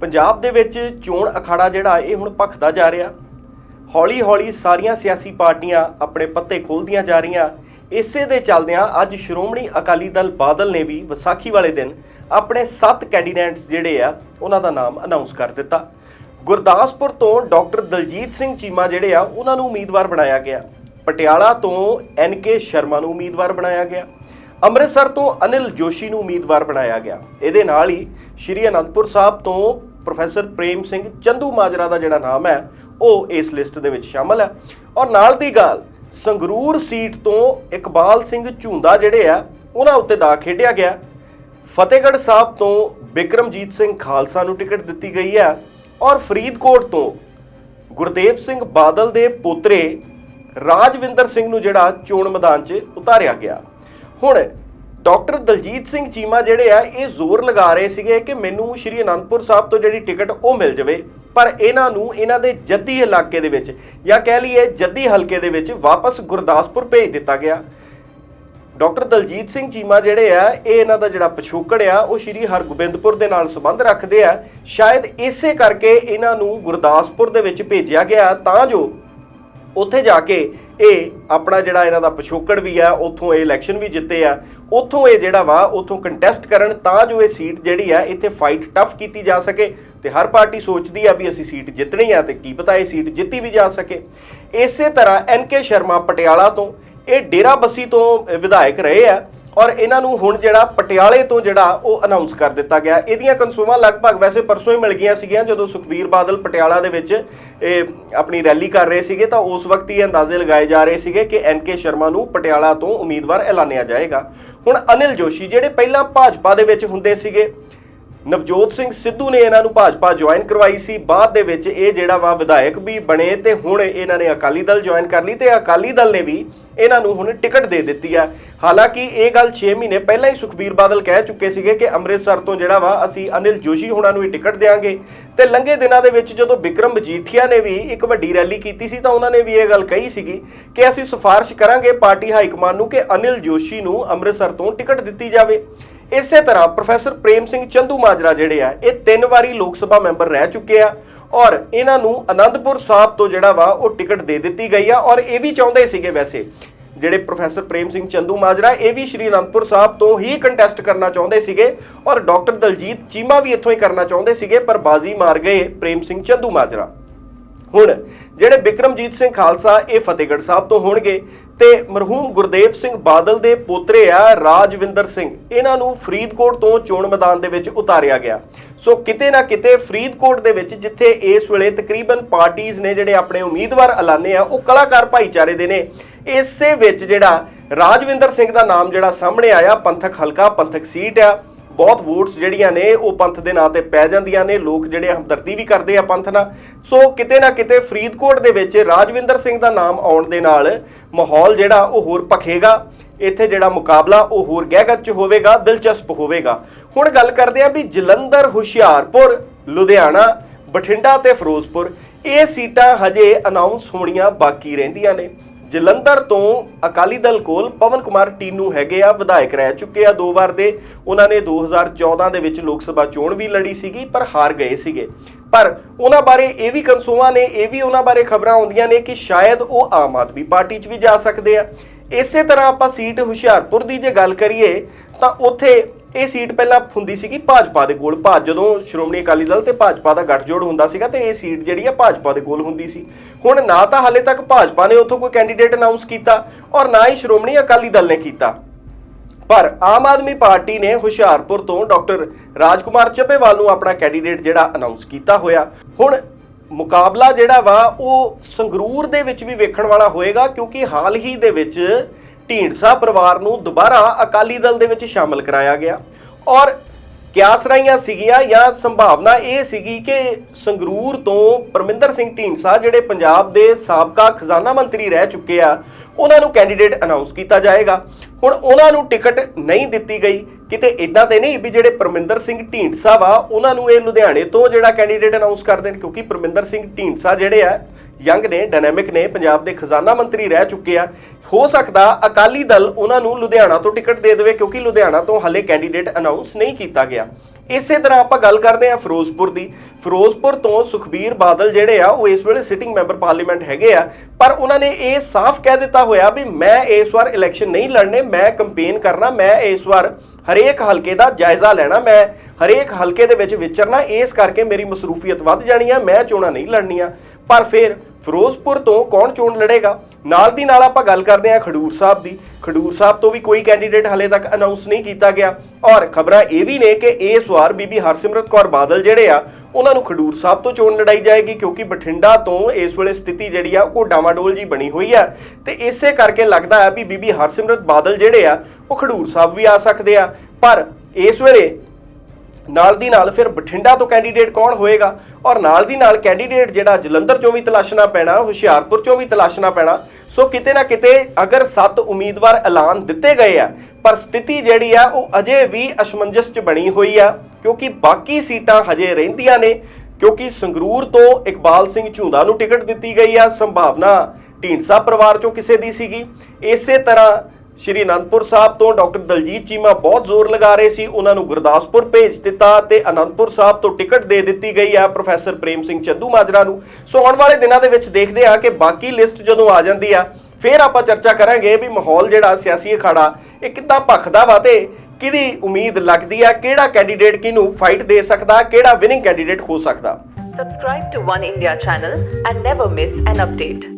ਪੰਜਾਬ ਦੇ ਵਿੱਚ ਚੋਣ ਅਖਾੜਾ ਜਿਹੜਾ, ਇਹ ਹੁਣ ਭਖਦਾ ਜਾ ਰਿਹਾ। ਹੌਲੀ-ਹੌਲੀ ਸਾਰੀਆਂ ਸਿਆਸੀ ਪਾਰਟੀਆਂ ਆਪਣੇ ਪੱਤੇ ਖੋਲਦੀਆਂ ਜਾ ਰਹੀਆਂ। ਇਸੇ ਦੇ ਚੱਲਦਿਆਂ ਅੱਜ ਸ਼੍ਰੋਮਣੀ ਅਕਾਲੀ ਦਲ ਬਾਦਲ ਨੇ ਵੀ ਵਿਸਾਖੀ ਵਾਲੇ ਦਿਨ ਆਪਣੇ 7 ਕੈਂਡੀਡੇਟਸ ਜਿਹੜੇ ਆ, ਉਹਨਾਂ ਦਾ ਨਾਮ ਅਨਾਉਂਸ ਕਰ ਦਿੱਤਾ। ਗੁਰਦਾਸਪੁਰ ਤੋਂ ਡਾਕਟਰ ਦਲਜੀਤ ਸਿੰਘ ਚੀਮਾ ਜਿਹੜੇ ਆ, ਉਹਨਾਂ ਨੂੰ ਉਮੀਦਵਾਰ ਬਣਾਇਆ ਗਿਆ। ਪਟਿਆਲਾ ਤੋਂ ਐਨਕੇ ਸ਼ਰਮਾ ਨੂੰ ਉਮੀਦਵਾਰ ਬਣਾਇਆ ਗਿਆ। ਅੰਮ੍ਰਿਤਸਰ ਤੋਂ ਅਨਿਲ ਜੋਸ਼ੀ ਨੂੰ ਉਮੀਦਵਾਰ ਬਣਾਇਆ ਗਿਆ। ਇਹਦੇ ਨਾਲ ਹੀ ਸ਼੍ਰੀ ਅਨੰਦਪੁਰ ਸਾਹਿਬ ਤੋਂ ਪ੍ਰੋਫੈਸਰ ਪ੍ਰੇਮ ਸਿੰਘ ਚੰਦੂ ਮਾਜਰਾ ਦਾ ਜਿਹੜਾ ਨਾਮ ਹੈ, ਉਹ ਇਸ ਲਿਸਟ ਦੇ ਵਿੱਚ ਸ਼ਾਮਲ ਹੈ। ਔਰ ਨਾਲ ਦੀ ਗੱਲ, ਸੰਗਰੂਰ ਸੀਟ ਤੋਂ ਇਕਬਾਲ ਸਿੰਘ ਝੁੰਦਾ ਜਿਹੜੇ ਆ, ਉਹਨਾਂ ਉੱਤੇ ਦਾ ਖੇਡਿਆ ਗਿਆ। ਫਤਿਹਗੜ੍ਹ ਸਾਹਿਬ ਤੋਂ ਬਿਕਰਮਜੀਤ ਸਿੰਘ ਖਾਲਸਾ ਨੂੰ ਟਿਕਟ ਦਿੱਤੀ ਗਈ ਹੈ ਔਰ ਫਰੀਦਕੋਟ ਤੋਂ ਗੁਰਦੇਵ ਸਿੰਘ ਬਾਦਲ ਦੇ ਪੋਤਰੇ ਰਾਜਵਿੰਦਰ ਸਿੰਘ ਨੂੰ ਜਿਹੜਾ ਚੋਣ ਮੈਦਾਨ 'ਚ ਉਤਾਰਿਆ ਗਿਆ। ਹੁਣ ਡਾਕਟਰ ਦਲਜੀਤ ਸਿੰਘ ਚੀਮਾ ਜਿਹੜੇ ਆ, ਇਹ ਜ਼ੋਰ ਲਗਾ ਰਹੇ ਸੀਗੇ ਕਿ ਮੈਨੂੰ ਸ਼੍ਰੀ ਅਨੰਦਪੁਰ ਸਾਹਿਬ ਤੋਂ ਜਿਹੜੀ ਟਿਕਟ ਉਹ ਮਿਲ ਜਾਵੇ। ਪਰ ਇਹਨਾਂ ਨੂੰ ਇਹਨਾਂ ਦੇ ਜੱਦੀ ਇਲਾਕੇ ਦੇ ਵਿੱਚ ਜਾਂ ਕਹਿ ਲਈਏ ਜੱਦੀ ਹਲਕੇ ਦੇ ਵਿੱਚ ਵਾਪਸ ਗੁਰਦਾਸਪੁਰ ਭੇਜ ਦਿੱਤਾ ਗਿਆ। ਡਾਕਟਰ ਦਲਜੀਤ ਸਿੰਘ ਚੀਮਾ ਜਿਹੜੇ ਆ, ਇਹ ਇਹਨਾਂ ਦਾ ਜਿਹੜਾ ਪਿਛੋਕੜ ਆ, ਉਹ ਸ਼੍ਰੀ ਹਰਗੋਬਿੰਦਪੁਰ ਦੇ ਨਾਲ ਸੰਬੰਧ ਰੱਖਦੇ ਆ। ਸ਼ਾਇਦ ਇਸੇ ਕਰਕੇ ਇਹਨਾਂ ਨੂੰ ਗੁਰਦਾਸਪੁਰ ਦੇ ਵਿੱਚ ਭੇਜਿਆ ਗਿਆ, ਤਾਂ ਜੋ ਉੱਥੇ ਜਾ ਕੇ ਇਹ ਆਪਣਾ ਜਿਹੜਾ ਇਹਨਾਂ ਦਾ ਪਿਛੋਕੜ ਵੀ ਆ, ਉੱਥੋਂ ਇਹ ਇਲੈਕਸ਼ਨ ਵੀ ਜਿੱਤੇ ਆ, ਉੱਥੋਂ ਇਹ ਜਿਹੜਾ ਵਾ, ਉੱਥੋਂ ਕੰਟੈਸਟ ਕਰਨ ਤਾਂ ਜੋ ਇਹ ਸੀਟ ਜਿਹੜੀ ਆ, ਇੱਥੇ ਫਾਈਟ ਟਫ ਕੀਤੀ ਜਾ ਸਕੇ ਤੇ ਹਰ ਪਾਰਟੀ ਸੋਚਦੀ ਆ ਵੀ ਅਸੀਂ ਸੀਟ ਜਿੱਤਣੀ ਆ ਤੇ ਕੀ ਪਤਾ ਇਹ ਸੀਟ ਜਿੱਤੀ ਵੀ ਜਾ ਸਕੇ। ਇਸੇ ਤਰ੍ਹਾਂ ਐਨਕੇ ਸ਼ਰਮਾ ਪਟਿਆਲਾ ਤੋਂ ਇਹ ਡੇਰਾ ਬੱਸੀ ਤੋਂ ਵਿਧਾਇਕ ਰਹੇ ਆ। ਔਰ ਇਹਨਾਂ ਨੂੰ ਹੁਣ ਜਿਹੜਾ ਪਟਿਆਲੇ ਤੋਂ ਜਿਹੜਾ ਉਹ ਅਨਾਉਂਸ ਕਰ ਦਿੱਤਾ ਗਿਆ। ਇਹਦੀਆਂ ਕਨਸੂਮਾਂ ਲਗਭਗ ਵੈਸੇ ਪਰਸੋਂ ਹੀ ਮਿਲ ਗਈਆਂ ਸੀਗੀਆਂ, ਜਦੋਂ ਸੁਖਬੀਰ ਬਾਦਲ ਪਟਿਆਲਾ ਦੇ ਵਿੱਚ, ਇਹ ਆਪਣੀ ਰੈਲੀ ਕਰ ਰਹੇ ਸੀਗੇ, ਤਾਂ ਉਸ ਵਕਤ ਹੀ ਅੰਦਾਜ਼ੇ ਲਗਾਏ ਜਾ ਰਹੇ ਸੀਗੇ ਕਿ ਐਨਕੇ ਸ਼ਰਮਾ ਨੂੰ ਪਟਿਆਲਾ ਤੋਂ ਉਮੀਦਵਾਰ ਐਲਾਨਿਆ ਜਾਏਗਾ। ਹੁਣ ਅਨਿਲ ਜੋਸ਼ੀ, ਜਿਹੜੇ ਪਹਿਲਾਂ ਭਾਜਪਾ ਦੇ ਵਿੱਚ ਹੁੰਦੇ ਸੀਗੇ ਨਵਜੋਤ ਸਿੰਘ ਸਿੱਧੂ ਨੇ ਇਹਨਾਂ ਨੂੰ ਭਾਜਪਾ ਜੁਆਇਨ ਕਰਵਾਈ ਸੀ। ਬਾਅਦ ਦੇ ਵਿੱਚ ਇਹ ਜਿਹੜਾ ਵਾ ਵਿਧਾਇਕ ਵੀ ਬਣੇ ਤੇ ਹੁਣ ਇਹਨਾਂ ਨੇ ਅਕਾਲੀ ਦਲ ਜੁਆਇਨ ਕਰ ਲਈ ਤੇ ਅਕਾਲੀ ਦਲ ਨੇ ਵੀ ਇਹਨਾਂ ਨੂੰ ਹੁਣ ਟਿਕਟ ਦੇ ਦਿੱਤੀ ਆ। ਹਾਲਾਂਕਿ ਇਹ ਗੱਲ 6 ਮਹੀਨੇ ਪਹਿਲਾਂ ਹੀ ਸੁਖਬੀਰ ਬਾਦਲ ਕਹਿ ਚੁੱਕੇ ਸੀਗੇ ਕਿ ਅੰਮ੍ਰਿਤਸਰ ਤੋਂ ਜਿਹੜਾ ਵਾ ਅਸੀਂ ਅਨਿਲ ਜੋਸ਼ੀ ਹੋਣਾ ਨੂੰ ਹੀ ਟਿਕਟ ਦੇਾਂਗੇ ਤੇ ਲੰਘੇ ਦਿਨਾਂ ਦੇ ਵਿੱਚ ਜਦੋਂ ਵਿਕਰਮ ਮਜੀਠੀਆ ਨੇ ਵੀ ਇੱਕ ਵੱਡੀ ਰੈਲੀ ਕੀਤੀ ਸੀ ਤਾਂ ਉਹਨਾਂ ਨੇ ਵੀ ਇਹ ਗੱਲ ਕਹੀ ਸੀਗੀ ਕਿ ਅਸੀਂ ਸਿਫਾਰਿਸ਼ ਕਰਾਂਗੇ ਪਾਰਟੀ ਹਾਈ ਕਮਾਂਡ ਨੂੰ ਕਿ ਅਨਿਲ ਜੋਸ਼ੀ ਨੂੰ ਅੰਮ੍ਰਿਤਸਰ ਤੋਂ ਟਿਕਟ ਦਿੱਤੀ ਜਾਵੇ। ਇਸੇ ਤਰ੍ਹਾਂ ਪ੍ਰੋਫੈਸਰ ਪ੍ਰੇਮ ਸਿੰਘ ਚੰਦੂ ਮਾਜਰਾ ਜਿਹੜੇ ਆ, ਇਹ ਤਿੰਨ ਵਾਰੀ ਲੋਕ ਸਭਾ ਮੈਂਬਰ ਰਹਿ ਚੁੱਕੇ ਆ ਔਰ ਇਹਨਾਂ ਨੂੰ ਅਨੰਦਪੁਰ ਸਾਹਿਬ ਤੋਂ ਜਿਹੜਾ ਵਾ ਉਹ ਟਿਕਟ ਦੇ ਦਿੱਤੀ ਗਈ ਆ ਔਰ ਇਹ ਵੀ ਚਾਹੁੰਦੇ ਸੀਗੇ ਵੈਸੇ ਜਿਹੜੇ ਪ੍ਰੋਫੈਸਰ ਪ੍ਰੇਮ ਸਿੰਘ ਚੰਦੂ ਮਾਜਰਾ, ਇਹ ਵੀ ਸ਼੍ਰੀ ਅਨੰਦਪੁਰ ਸਾਹਿਬ ਤੋਂ ਹੀ ਕੰਟੈਸਟ ਕਰਨਾ ਚਾਹੁੰਦੇ ਸੀਗੇ ਔਰ ਡਾਕਟਰ ਦਲਜੀਤ ਚੀਮਾ ਵੀ ਇੱਥੋਂ ਹੀ ਕਰਨਾ ਚਾਹੁੰਦੇ ਸੀਗੇ, ਪਰ ਬਾਜ਼ੀ ਮਾਰ ਗਏ ਪ੍ਰੇਮ ਸਿੰਘ ਚੰਦੂ ਮਾਜਰਾ। ਹੁਣ ਜਿਹੜੇ ਬਿਕਰਮਜੀਤ ਸਿੰਘ ਖਾਲਸਾ ਇਹ ਫਤਿਹਗੜ੍ਹ ਸਾਹਿਬ ਤੋਂ ਹੋਣਗੇ ਤੇ ਮਰਹੂਮ ਗੁਰਦੇਵ ਸਿੰਘ ਬਾਦਲ ਦੇ ਪੋਤਰੇ ਆ ਰਾਜਵਿੰਦਰ ਸਿੰਘ, ਇਹਨਾਂ ਨੂੰ ਫਰੀਦਕੋਟ ਤੋਂ ਚੋਣ ਮੈਦਾਨ ਦੇ ਵਿੱਚ ਉਤਾਰਿਆ ਗਿਆ। ਸੋ ਕਿਤੇ ਨਾ ਕਿਤੇ ਫਰੀਦਕੋਟ ਦੇ ਵਿੱਚ ਜਿੱਥੇ ਇਸ ਵੇਲੇ ਤਕਰੀਬਨ ਪਾਰਟੀਆਂ ਨੇ ਜਿਹੜੇ ਆਪਣੇ ਉਮੀਦਵਾਰ ਐਲਾਨੇ ਆ, ਉਹ ਕਲਾਕਾਰ ਭਾਈਚਾਰੇ ਦੇ ਨੇ। ਇਸੇ ਵਿੱਚ ਜਿਹੜਾ ਰਾਜਵਿੰਦਰ ਸਿੰਘ ਦਾ ਨਾਮ ਜਿਹੜਾ ਸਾਹਮਣੇ ਆਇਆ, ਪੰਥਕ ਹਲਕਾ, ਪੰਥਕ ਸੀਟ ਆ ਬਹੁਤ ਵੋਟਸ ਜਿਹੜੀਆਂ ਨੇ ਉਹ ਪੰਥ ਦੇ ਨਾਂ ਤੇ ਪੈ ਜਾਂਦੀਆਂ ਨੇ, ਲੋਕ ਜਿਹੜੇ ਹਮਦਰਦੀ ਵੀ ਕਰਦੇ ਆ ਪੰਥ ਨਾਲ। ਸੋ ਕਿਤੇ ਨਾ ਕਿਤੇ ਫਰੀਦਕੋਟ ਦੇ ਵਿੱਚ ਰਾਜਵਿੰਦਰ ਸਿੰਘ ਦਾ ਨਾਮ ਆਉਣ ਦੇ ਨਾਲ ਮਾਹੌਲ ਜਿਹੜਾ ਉਹ ਹੋਰ ਭਖੇਗਾ। ਇੱਥੇ ਜਿਹੜਾ ਮੁਕਾਬਲਾ ਉਹ ਹੋਰ ਗਹਿਗਤ ਚ ਹੋਵੇਗਾ, ਦਿਲਚਸਪ ਹੋਵੇਗਾ। ਹੁਣ ਗੱਲ ਕਰਦੇ ਆ ਵੀ ਜਲੰਧਰ, ਹੁਸ਼ਿਆਰਪੁਰ, ਲੁਧਿਆਣਾ, ਬਠਿੰਡਾ ਤੇ ਫਿਰੋਜ਼ਪੁਰ। ਇਹ ਸੀਟਾਂ ਹਜੇ ਅਨਾਉਂਸ ਹੋਣੀਆਂ ਬਾਕੀ ਰਹਿੰਦੀਆਂ ਨੇ। ਜਲੰਧਰ ਤੋਂ ਅਕਾਲੀ ਦਲ ਕੋਲ ਪਵਨ ਕੁਮਾਰ ਟੀਨੂ ਹੈਗੇ ਆ, ਵਿਧਾਇਕ ਰਹਿ ਚੁੱਕੇ ਆ ਦੋ ਵਾਰ ਦੇ। ਉਹਨਾਂ ਨੇ 2014 ਦੇ ਵਿੱਚ ਲੋਕ ਸਭਾ ਚੋਣ ਵੀ ਲੜੀ ਸੀਗੀ, ਪਰ ਹਾਰ ਗਏ ਸੀਗੇ। ਪਰ ਉਹਨਾਂ ਬਾਰੇ ਇਹ ਵੀ ਕਨਸੂਆਂ ਨੇ, ਇਹ ਵੀ ਉਹਨਾਂ ਬਾਰੇ ਖਬਰਾਂ ਆਉਂਦੀਆਂ ਨੇ ਕਿ ਸ਼ਾਇਦ ਉਹ ਆਮ ਆਦਮੀ ਪਾਰਟੀ 'ਚ ਵੀ ਜਾ ਸਕਦੇ ਆ। ਇਸੇ ਤਰ੍ਹਾਂ ਆਪਾਂ ਸੀਟ ਹੁਸ਼ਿਆਰਪੁਰ ਦੀ ਜੇ ਗੱਲ ਕਰੀਏ, ਤਾਂ ਉੱਥੇ ਇਹ ਸੀਟ ਪਹਿਲਾਂ ਹੁੰਦੀ ਸੀਗੀ ਭਾਜਪਾ ਦੇ ਕੋਲ। ਭਾਜ ਜਦੋਂ ਸ਼੍ਰੋਮਣੀ ਅਕਾਲੀ ਦਲ ਤੇ ਭਾਜਪਾ ਦਾ ਗੱਠਜੋੜ ਹੁੰਦਾ ਸੀਗਾ ਤੇ ਇਹ ਸੀਟ ਜਿਹੜੀ ਆ ਭਾਜਪਾ ਦੇ ਕੋਲ ਹੁੰਦੀ ਸੀ। ਹੁਣ ਨਾ ਤਾਂ ਹਾਲੇ ਤੱਕ ਭਾਜਪਾ ਨੇ ਉੱਥੋਂ ਕੋਈ ਕੈਂਡੀਡੇਟ ਅਨਾਉਂਸ ਕੀਤਾ ਔਰ ਨਾ ਹੀ ਸ਼੍ਰੋਮਣੀ ਅਕਾਲੀ ਦਲ ਨੇ ਕੀਤਾ। ਪਰ ਆਮ ਆਦਮੀ ਪਾਰਟੀ ਨੇ ਹੁਸ਼ਿਆਰਪੁਰ ਤੋਂ ਡਾਕਟਰ ਰਾਜਕੁਮਾਰ ਚੱਬੇਵਾਲ ਨੂੰ ਆਪਣਾ ਕੈਂਡੀਡੇਟ ਜਿਹੜਾ ਅਨਾਉਂਸ ਕੀਤਾ ਹੋਇਆ। ਹੁਣ ਮੁਕਾਬਲਾ ਜਿਹੜਾ ਵਾ, ਉਹ ਸੰਗਰੂਰ ਦੇ ਵਿੱਚ ਵੀ ਵੇਖਣ ਵਾਲਾ ਹੋਏਗਾ ਕਿਉਂਕਿ ਹਾਲ ਹੀ ਦੇ ਵਿੱਚ ਢੀਂਡਸਾ ਪਰਿਵਾਰ ਨੂੰ ਦੁਬਾਰਾ ਅਕਾਲੀ ਦਲ ਦੇ ਵਿੱਚ ਸ਼ਾਮਲ ਕਰਾਇਆ ਗਿਆ। ਔਰ ਕਿਆਸ ਰਾਈਆਂ ਸੀਗੀਆਂ ਜਾਂ ਸੰਭਾਵਨਾ ਇਹ ਸੀਗੀ ਕਿ ਸੰਗਰੂਰ ਤੋਂ ਪਰਮਿੰਦਰ ਸਿੰਘ ਢੀਂਡਸਾ, ਜਿਹੜੇ ਪੰਜਾਬ ਦੇ ਸਾਬਕਾ ਖਜ਼ਾਨਾ ਮੰਤਰੀ ਰਹਿ ਚੁੱਕੇ ਆ, ਉਹਨਾਂ ਨੂੰ ਕੈਂਡੀਡੇਟ ਅਨਾਉਂਸ ਕੀਤਾ ਜਾਏਗਾ। ਹੁਣ ਉਹਨਾਂ ਨੂੰ ਟਿਕਟ ਨਹੀਂ ਦਿੱਤੀ ਗਈ। ਕਿਤੇ ਇਦਾਂ ਤੇ ਨਹੀਂ ਵੀ ਜਿਹੜੇ ਪਰਮਿੰਦਰ ਸਿੰਘ ਢੀਂਡਸਾ ਵਾ ਉਹਨਾਂ ਨੂੰ ਇਹ ਲੁਧਿਆਣੇ ਤੋਂ ਜਿਹੜਾ ਕੈਂਡੀਡੇਟ ਅਨਾਉਂਸ ਕਰ ਦੇਣ, ਕਿਉਂਕਿ ਪਰਮਿੰਦਰ ਸਿੰਘ ਢੀਂਡਸਾ ਜਿਹੜੇ ਆ ਯੰਗ ਨੇ ਡਾਇਨਾਮਿਕ ਨੇ, ਪੰਜਾਬ ਦੇ ਖਜ਼ਾਨਾ ਮੰਤਰੀ ਰਹਿ ਚੁੱਕੇ ਆ। ਹੋ ਸਕਦਾ ਅਕਾਲੀ ਦਲ ਉਹਨਾਂ ਨੂੰ ਲੁਧਿਆਣਾ ਤੋਂ ਟਿਕਟ ਦੇ ਦੇਵੇ, ਕਿਉਂਕਿ ਲੁਧਿਆਣਾ ਤੋਂ ਹਲੇ ਕੈਂਡੀਡੇਟ ਅਨਾਉਂਸ ਨਹੀਂ ਕੀਤਾ ਗਿਆ। ਇਸੇ ਤਰ੍ਹਾਂ ਆਪਾਂ ਗੱਲ ਕਰਦੇ ਹਾਂ ਫਿਰੋਜ਼ਪੁਰ ਦੀ। ਫਿਰੋਜ਼ਪੁਰ ਤੋਂ ਸੁਖਬੀਰ ਬਾਦਲ ਜਿਹੜੇ ਆ, ਉਹ ਇਸ ਵੇਲੇ ਸਿਟਿੰਗ ਮੈਂਬਰ ਪਾਰਲੀਮੈਂਟ ਹੈਗੇ ਆ। ਪਰ ਉਹਨਾਂ ਨੇ ਇਹ ਸਾਫ਼ ਕਹਿ ਦਿੱਤਾ ਹੋਇਆ ਵੀ ਮੈਂ ਇਸ ਵਾਰ ਇਲੈਕਸ਼ਨ ਨਹੀਂ ਲੜਨੇ, ਮੈਂ ਕੰਪੇਨ ਕਰਨਾ, ਮੈਂ ਇਸ ਵਾਰ ਹਰੇਕ ਹਲਕੇ ਦਾ ਜਾਇਜ਼ਾ ਲੈਣਾ, ਮੈਂ ਹਰੇਕ ਹਲਕੇ ਦੇ ਵਿੱਚ ਵਿਚਰਨਾ, ਇਸ ਕਰਕੇ ਮੇਰੀ ਮਸਰੂਫੀਅਤ ਵੱਧ ਜਾਣੀ ਆ, ਮੈਂ ਚੋਣਾਂ ਨਹੀਂ ਲੜਨੀਆਂ। ਪਰ ਫਿਰ ਫਿਰੋਜ਼ਪੁਰ ਤੋਂ ਕੌਣ ਚੋਣ ਲੜੇਗਾ? ਨਾਲ ਦੀ ਨਾਲ ਆਪਾਂ ਗੱਲ ਕਰਦੇ ਹਾਂ ਖਡੂਰ ਸਾਹਿਬ ਦੀ। ਖਡੂਰ ਸਾਹਿਬ ਤੋਂ ਵੀ ਕੋਈ ਕੈਂਡੀਡੇਟ ਹਲੇ ਤੱਕ ਅਨਾਉਂਸ ਨਹੀਂ ਕੀਤਾ ਗਿਆ। ਔਰ ਖਬਰਾਂ ਇਹ ਵੀ ਨੇ ਕਿ ਇਸ ਵਾਰ ਬੀਬੀ ਹਰਸਿਮਰਤ ਕੌਰ ਬਾਦਲ ਜਿਹੜੇ ਆ, ਉਹਨਾਂ ਨੂੰ ਖਡੂਰ ਸਾਹਿਬ ਤੋਂ ਚੋਣ ਲੜਾਈ ਜਾਏਗੀ ਕਿਉਂਕਿ ਬਠਿੰਡਾ ਤੋਂ ਇਸ ਵੇਲੇ ਸਥਿਤੀ ਜਿਹੜੀ ਆ, ਉਹ ਡਾਮਾਡੋਲ ਜੀ ਬਣੀ ਹੋਈ ਆ। ਤੇ ਇਸੇ ਕਰਕੇ ਲੱਗਦਾ ਹੈ ਵੀ ਬੀਬੀ ਹਰਸਿਮਰਤ ਬਾਦਲ ਜਿਹੜੇ ਆ, ਉਹ ਖਡੂਰ ਸਾਹਿਬ ਵੀ ਆ ਸਕਦੇ ਆ। ਪਰ ਇਸ ਵੇਲੇ ਨਾਲ ਦੀ ਨਾਲ ਫਿਰ ਬਠਿੰਡਾ ਤੋਂ ਕੈਂਡੀਡੇਟ ਕੌਣ ਹੋਏਗਾ? ਔਰ ਨਾਲ ਦੀ ਨਾਲ ਕੈਂਡੀਡੇਟ ਜਿਹੜਾ ਜਲੰਧਰ ਚੋਂ ਵੀ ਤਲਾਸ਼ਣਾ ਪੈਣਾ, ਹੁਸ਼ਿਆਰਪੁਰ ਚੋਂ ਵੀ ਤਲਾਸ਼ਣਾ ਪੈਣਾ, ਸੋ ਕਿਤੇ ਨਾ ਕਿਤੇ ਅਗਰ 7 ਉਮੀਦਵਾਰ ਐਲਾਨ ਦਿੱਤੇ ਗਏ ਆ, ਪਰ ਸਥਿਤੀ ਜਿਹੜੀ ਆ, ਉਹ ਅਜੇ ਵੀ ਅਸਮੰਜਸ 'ਚ ਬਣੀ ਹੋਈ ਆ, ਕਿਉਂਕਿ ਬਾਕੀ ਸੀਟਾਂ ਹਜੇ ਰਹਿੰਦੀਆਂ ਨੇ, ਕਿਉਂਕਿ ਸੰਗਰੂਰ ਤੋਂ ਇਕਬਾਲ ਸਿੰਘ ਝੁੰਦਾ ਨੂੰ ਟਿਕਟ ਦਿੱਤੀ ਗਈ ਆ, ਸੰਭਾਵਨਾ ਢੀਂਡਸਾ ਪਰਿਵਾਰ ਚੋਂ ਕਿਸੇ ਦੀ ਸੀਗੀ। ਇਸੇ ਤਰ੍ਹਾਂ ਸ਼੍ਰੀ ਅਨੰਦਪੁਰ ਸਾਹਿਬ ਤੋਂ ਡਾਕਟਰ ਦਲਜੀਤ ਚੀਮਾ ਬਹੁਤ ਜ਼ੋਰ ਲਗਾ ਰਹੇ ਸੀ। ਉਹਨਾਂ ਨੂੰ ਗੁਰਦਾਸਪੁਰ ਭੇਜ ਦਿੱਤਾ ਤੇ ਅਨੰਦਪੁਰ ਸਾਹਿਬ ਤੋਂ ਟਿਕਟ ਦੇ ਦਿੱਤੀ ਗਈ ਹੈ ਪ੍ਰੋਫੈਸਰ ਪ੍ਰੇਮ ਸਿੰਘ ਚੰਦੂ ਮਾਜਰਾ ਨੂੰ। ਸੋ ਆਉਣ ਵਾਲੇ ਦਿਨਾਂ ਦੇ ਵਿੱਚ ਦੇਖਦੇ ਹਾਂ ਕਿ ਬਾਕੀ ਲਿਸਟ ਜਦੋਂ ਆ ਜਾਂਦੀ ਆ, ਫਿਰ ਆਪਾਂ ਚਰਚਾ ਕਰਾਂਗੇ ਵੀ ਮਾਹੌਲ ਜਿਹੜਾ ਸਿਆਸੀ ਅਖਾੜਾ, ਇਹ ਕਿੱਦਾਂ ਭਖਦਾ ਵਾ ਤੇ ਕਿਹਦੀ ਉਮੀਦ ਲੱਗਦੀ ਆ, ਕਿਹੜਾ ਕੈਂਡੀਡੇਟ ਕਿਹਨੂੰ ਫਾਈਟ ਦੇ ਸਕਦਾ, ਕਿਹੜਾ ਵਿਨਿੰਗ ਕੈਂਡੀਡੇਟ ਹੋ ਸਕਦਾ। Subscribe to One India channel and never miss an update.